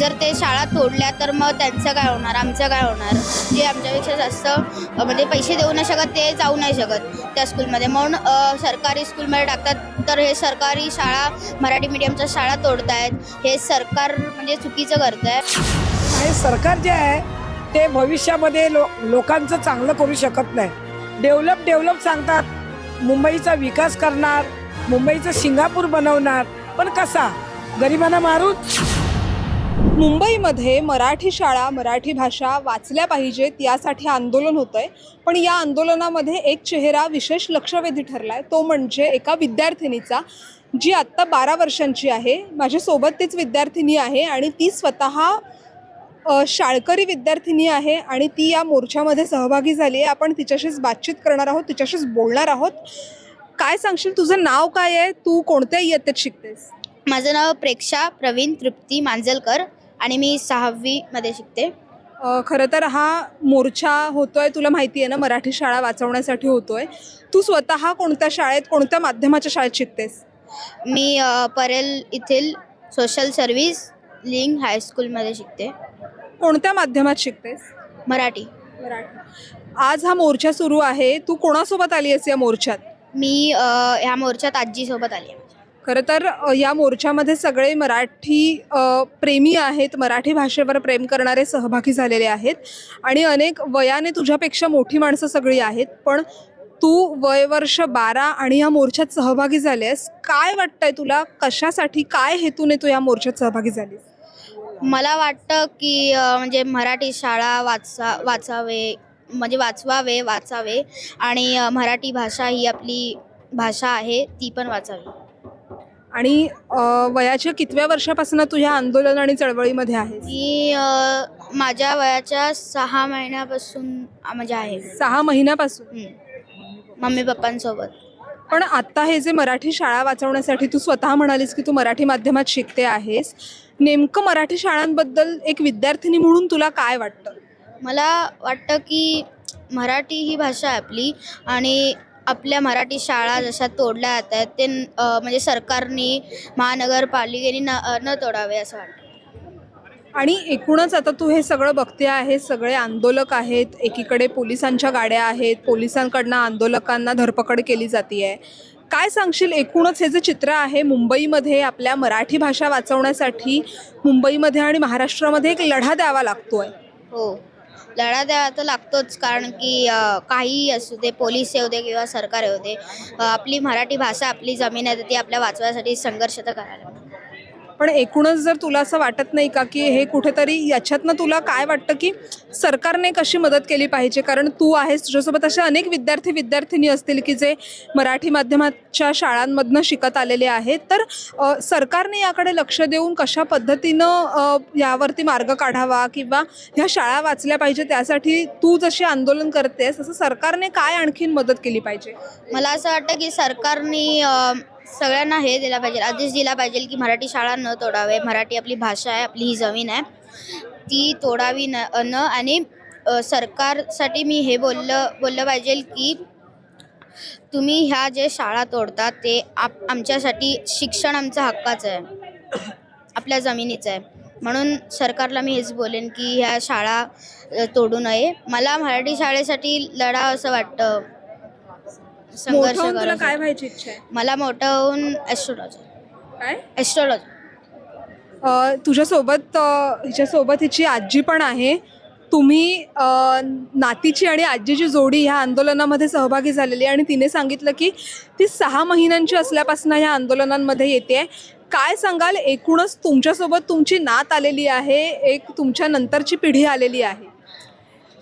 जर ते शाळा तोडल्या तर मग त्यांचं काय होणार? आमचं काय होणार? जे आमच्यापेक्षा जास्त म्हणजे पैसे देऊ नाही शकत ते जाऊ नाही शकत त्या स्कूलमध्ये. म्हणून सरकारी स्कूलमध्ये टाकतात. तर हे सरकारी शाळा मराठी मीडियमच्या शाळा तोडतायत. हे सरकार म्हणजे चुकीचं करत आहे आणि सरकार जे आहे ते भविष्यामध्ये लो लोकांचं चांगलं करू शकत नाही. डेव्हलप डेव्हलप सांगतात. मुंबईचा विकास करणार मुंबईचं सिंगापूर बनवणार. पण कसा? गरिबांना मारून मुंबईमध्ये मराठी शाळा मराठी भाषा वाचल्या पाहिजेत यासाठी आंदोलन होतं आहे पण या आंदोलनामध्ये एक चेहरा विशेष लक्षवेधी ठरला आहे तो म्हणजे एका विद्यार्थिनीचा जी आत्ता बारा वर्षांची आहे. माझ्यासोबत तीच विद्यार्थिनी आहे आणि ती स्वतः अ, शाळकरी विद्यार्थिनी आहे आणि ती या मोर्चामध्ये सहभागी झाली आहे आपण तिच्याशीच बातचीत करणार आहोत तिच्याशीच बोलणार आहोत. काय सांगशील? तुझं नाव काय आहे? तू कोणत्या इयत्तेत शिकतेस? माझं नाव प्रेक्षा प्रवीण तृप्ती मांजलकर. आणि मी सहावीमध्ये शिकते. अ, खरं तर हा मोर्चा होतोय तुला माहिती आहे ना मराठी शाळा वाचवण्यासाठी होतोय. तू स्वतः कोणत्या शाळेत कोणत्या माध्यमाच्या शाळेत शिकतेस? मी अ, परेल येथील सोशल सर्व्हिस लिंग हायस्कूलमध्ये शिकते. कोणत्या माध्यमात शिकतेस? मराठी. मराठी. आज हा मोर्चा सुरू आहे. तू कोणासोबत आली आहेस या मोर्चात? मी अ, ह्या मोर्चात आजीसोबत आली आहे खरं तर या मोर्चामध्ये सगळे मराठी प्रेमी आहेत मराठी भाषेवर प्रेम करणारे सहभागी झालेले आहेत आणि अनेक वयाने तुझ्यापेक्षा मोठी माणसं सगळी आहेत पण तू वय वर्ष बारा आणि या मोर्चात सहभागी झालेस. काय वाटतंय तुला? कशासाठी काय हेतूने तू या मोर्चात सहभागी झालीस? मला वाटतं की म्हणजे मराठी शाळा वाचा वाचावे म्हणजे वाचवावे वाचावे आणि मराठी भाषा ही आपली भाषा आहे ती पण वाचावी. आणि वयाच्या कितव्या वर्षापासून तू ह्या आंदोलन आणि चळवळीमध्ये आहेस? मी माझ्या वयाच्या सहा महिन्यापासून म्हणजे आहे. सहा महिन्यापासून. मम्मी पप्पांसोबत. पण आता हे जे मराठी शाळा वाचवण्यासाठी तू स्वतः म्हणालीस की तू मराठी माध्यमात शिकते आहेस. नेमकं मराठी शाळांबद्दल एक विद्यार्थिनी म्हणून तुला काय वाटतं? मला वाटतं की मराठी ही भाषा आहे आपली आणि आपल्या मराठी शाळा जशा तोडल्या जात आहेत ते म्हणजे सरकारने महानगरपालिकेने न न तोडावे असं वाटतं. आणि एकूणच आता तू हे सगळं बघते आहेस सगळे आंदोलक आहेत एकीकडे पोलिसांच्या गाड्या आहेत पोलिसांकडनं आंदोलकांना धरपकड केली जाते आहे काय सांगशील एकूणच हे जे चित्र आहे मुंबईमध्ये आपल्या मराठी भाषा वाचवण्यासाठी मुंबईमध्ये आणि महाराष्ट्रामध्ये एक लढा द्यावा लागतोय. हो. लढा द्यावा तर लागतोच कारण की काहीही असू दे पोलीस येऊ दे किंवा सरकार येऊ दे आपली मराठी भाषा आपली जमीन आहे तर ती आपल्या वाचवायसाठी संघर्ष तर करायला पण एकूणच जर तुला असं वाटत नाही का की हे कुठेतरी याच्यातनं तुला काय वाटतं की सरकारने कशी मदत केली पाहिजे? कारण तू आहेस तुझ्यासोबत असे अनेक विद्यार्थी विद्यार्थिनी असतील की जे मराठी माध्यमाच्या शाळांमधनं शिकत आलेले आहेत. तर सरकारने याकडे लक्ष देऊन कशा पद्धतीनं यावरती मार्ग काढावा किंवा ह्या शाळा वाचल्या पाहिजे त्यासाठी तू जशी आंदोलन करतेस तसं सरकारने काय आणखीन मदत केली पाहिजे? मला असं वाटतं की सरकारने सगळ्यांना हे दिला पाहिजे. आदेश दिला पाहिजे की मराठी शाळा न तोडावे. मराठी आपली भाषा आहे आपली ही जमीन आहे. ती तोडावी न न आणि सरकारसाठी मी हे बोललं बोललं पाहिजे की तुम्ही ह्या जे शाळा तोडता ते आप आमच्यासाठी शिक्षण आमचा हक्काचं आहे. आपल्या जमिनीचं आहे. म्हणून सरकारला मी हेच बोलेन की ह्या शाळा तोडू नये. मला मराठी शाळेसाठी लढा असं वाटतं. संघर्ष मोठं होऊन तुला. काय व्हायची इच्छा आहे? मला मोठं होऊन ॲस्ट्रोलॉजी काय? ॲस्ट्रोलॉजी अ, तुझ्यासोबत अ, हिच्यासोबत हिची आजी पण आहे. तुम्ही अ, नातीची आणि आजीची जोडी ह्या आंदोलनामध्ये सहभागी झालेली आहे आणि तिने सांगितलं की ती सहा महिन्यांची असल्यापासून ह्या आंदोलनांमध्ये येते काय सांगाल? एकूणच तुमच्यासोबत तुमची नात आलेली आहे. एक तुमच्या नंतरची पिढी आलेली आहे.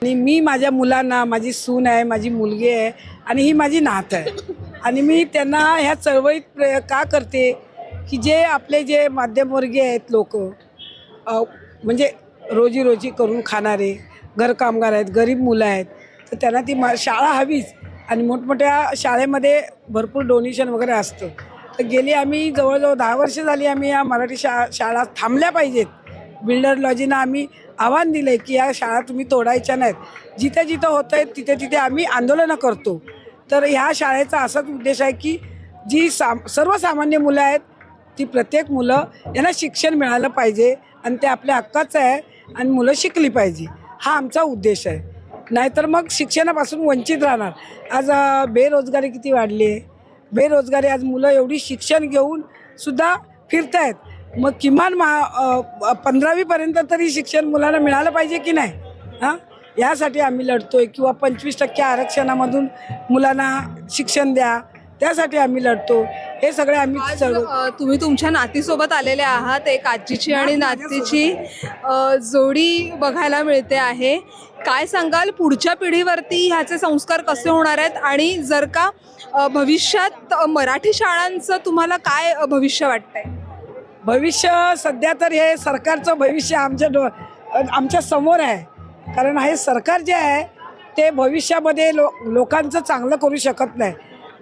आणि मी माझ्या मुलांना माझी सून आहे माझी मुलगी आहे आणि ही माझी नात आहे. आणि मी त्यांना ह्या चळवळीत प्र का करते? की जे आपले जे मध्यमवर्गीय आहेत लोक म्हणजे रोजी रोजी करून खाणारे घरकामगार आहेत गरीब मुलं आहेत तर त्यांना ती मा शाळा हवीच. आणि मोठमोठ्या शाळेमध्ये भरपूर डोनेशन वगैरे असतं. तर गेली आम्ही जवळजवळ दहा वर्ष झाली आम्ही या मराठी शा शाळा थांबल्या पाहिजेत. बिल्डर लॉजीनं आम्ही आव्हान दिलं आहे की या शाळा तुम्ही तोडायच्या नाहीत. जिथे जिथं होत आहेत तिथे तिथे आम्ही आंदोलनं करतो. तर ह्या शाळेचा असाच उद्देश आहे की जी साम सर्वसामान्य मुलं आहेत ती प्रत्येक मुलं यांना शिक्षण मिळालं पाहिजे आणि ते आपल्या हक्काचं आहे आणि मुलं शिकली पाहिजे. हा आमचा उद्देश आहे. नाहीतर मग शिक्षणापासून वंचित राहणार. आज बेरोजगारी किती वाढली आहे? बेरोजगारी आज मुलं एवढी शिक्षण घेऊन सुद्धा फिरतायत. मग किमान मा पंधरावीपर्यंत तरी शिक्षण मुलांना मिळालं पाहिजे की नाही? हां? यासाठी आम्ही लढतोय. किंवा पंचवीस टक्के आरक्षणामधून मुलांना शिक्षण द्या. त्यासाठी आम्ही लढतो. हे सगळे आम्ही तुम्ही तुमच्या नातीसोबत आलेले आहात. एक आजीची आणि नातीची जोडी बघायला मिळते आहे. काय सांगाल? पुढच्या पिढीवरती ह्याचे संस्कार कसे होणार आहेत? आणि जर का भविष्यात मराठी शाळांचं तुम्हाला काय भविष्य वाटतंय? भविष्य सध्या तर हे सरकारचं भविष्य आमच्या डो आमच्यासमोर आहे. कारण हे सरकार जे आहे ते भविष्यामध्ये लो लोकांचं चांगलं करू शकत नाही.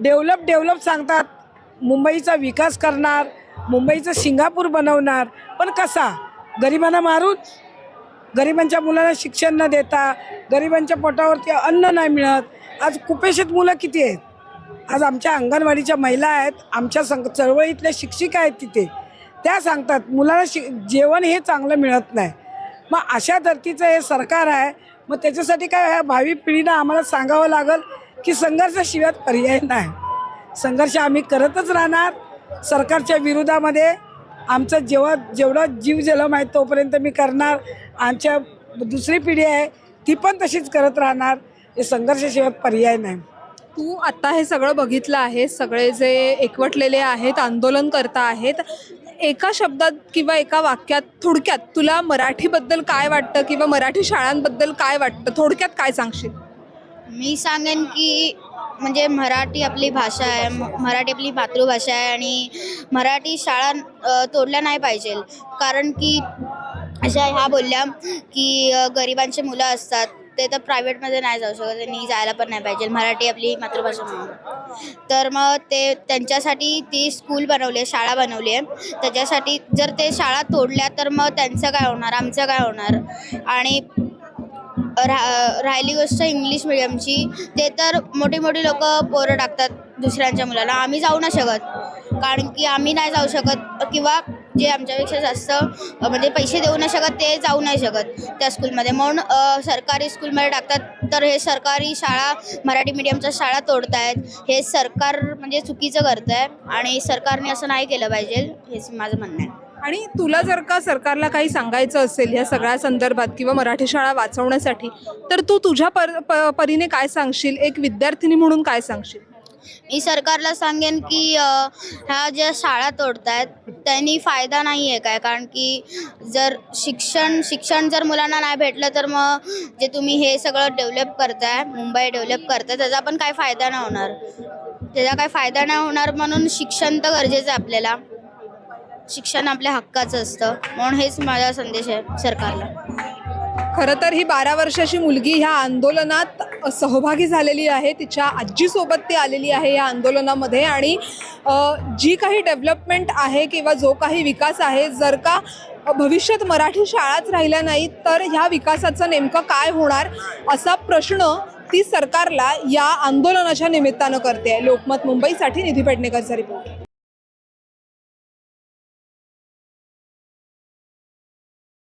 डेव्हलप डेव्हलप सांगतात मुंबईचा विकास करणार मुंबईचं सिंगापूर बनवणार. पण कसा? गरिबांना मारूच. गरिबांच्या मुलांना शिक्षण न देता गरिबांच्या पोटावरती अन्न नाही मिळत. आज कुपेशित मुलं किती आहेत? आज आमच्या अंगणवाडीच्या महिला आहेत आमच्या संघ चळवळीतल्या शिक्षिका आहेत तिथे. त्या सांगतात मुलांना शि जेवण हे चांगलं मिळत नाही. मग अशा धर्तीचं हे सरकार आहे मग त्याच्यासाठी काय ह्या भावी पिढीनं आम्हाला सांगावं लागेल की संघर्षाशिवाय पर्याय नाही. संघर्ष आम्ही करतच राहणार. सरकारच्या विरोधामध्ये आमचं जेव्हा जेवढं जीव जलम आहे तोपर्यंत मी करणार. आमच्या दुसरी पिढी आहे ती पण तशीच करत राहणार. हे संघर्षाशिवाय पर्याय नाही. तू आत्ता हे सगळं बघितलं आहे सगळे जे एकवटलेले आहेत आंदोलन करता आहेत एका शब्दात किंवा एका वाक्यात थोडक्यात तुला मराठीबद्दल काय वाटतं किंवा मराठी शाळांबद्दल काय वाटतं? थोडक्यात काय सांगशील? मी सांगेन की म्हणजे मराठी आपली भाषा आहे म- मराठी आपली मातृभाषा आहे आणि मराठी शाळा तोडल्या नाही पाहिजे. कारण की अशा ह्या बोलल्या की गरिबांचे मुलं असतात. ते तर प्रायव्हेटमध्ये नाही जाऊ शकत त्यांनी जायला पण नाही पाहिजे. मराठी आपली मातृभाषा म्हणून. तर मग ते त्यांच्यासाठी ती स्कूल बनवली आहे शाळा बनवली आहे. त्याच्यासाठी जर ते शाळा तोडल्या तर मग त्यांचं काय होणार? आमचं काय होणार? आणि रा राहिली गोष्ट इंग्लिश मिडियमची ते तर मोठी मोठी लोक पोरं टाकतात दुसऱ्यांच्या मुलाला. आम्ही जाऊ नाही शकत. कारण की आम्ही नाही जाऊ शकत. किंवा जे आमच्यापेक्षा जास्त म्हणजे पैसे देऊ नाही शकत ते जाऊ नाही शकत त्या स्कूलमध्ये. म्हणून सरकारी स्कूलमध्ये टाकतात. तर हे सरकारी शाळा मराठी मीडियमच्या शाळा तोडतायत. हे सरकार म्हणजे चुकीचं करत आहे आणि सरकारने असं नाही केलं पाहिजे हेच माझं म्हणणं आहे. आणि तुला जर का सरकारला काही सांगायचं असेल ह्या सगळ्या संदर्भात किंवा मराठी शाळा वाचवण्यासाठी तर तू तुझ्या पर प- परीने काय सांगशील? एक विद्यार्थिनी म्हणून काय सांगशील? मी सरकारला सांगेन की ह्या ज्या शाळा तोडतायत त्यांनी फायदा नाही आहे काय. कारण की जर शिक्षण शिक्षण जर मुलांना नाही भेटलं तर मग जे तुम्ही हे सगळं डेव्हलप करताय मुंबई डेव्हलप करताय त्याचा पण काय फायदा नाही होणार. त्याचा काय फायदा नाही होणार म्हणून शिक्षण तर गरजेचं आहे आपल्याला. शिक्षण आपल्या हक्काचं असतं. म्हणून हेच माझा संदेश आहे सरकारला. खरं तर ही बारा वर्षाची मुलगी ह्या आंदोलनात सहभागी झालेली आहे तिच्या आजीसोबत ती आलेली आहे या आंदोलनामध्ये आणि जी काही डेव्हलपमेंट आहे किंवा जो काही विकास आहे जर का भविष्यात मराठी शाळाच राहिल्या नाहीत तर ह्या विकासाचं नेमकं काय होणार असा प्रश्न ती सरकारला या आंदोलनाच्या निमित्तानं करते. आहे लोकमत मुंबईसाठी निधी पेडणेकरचा रिपोर्ट.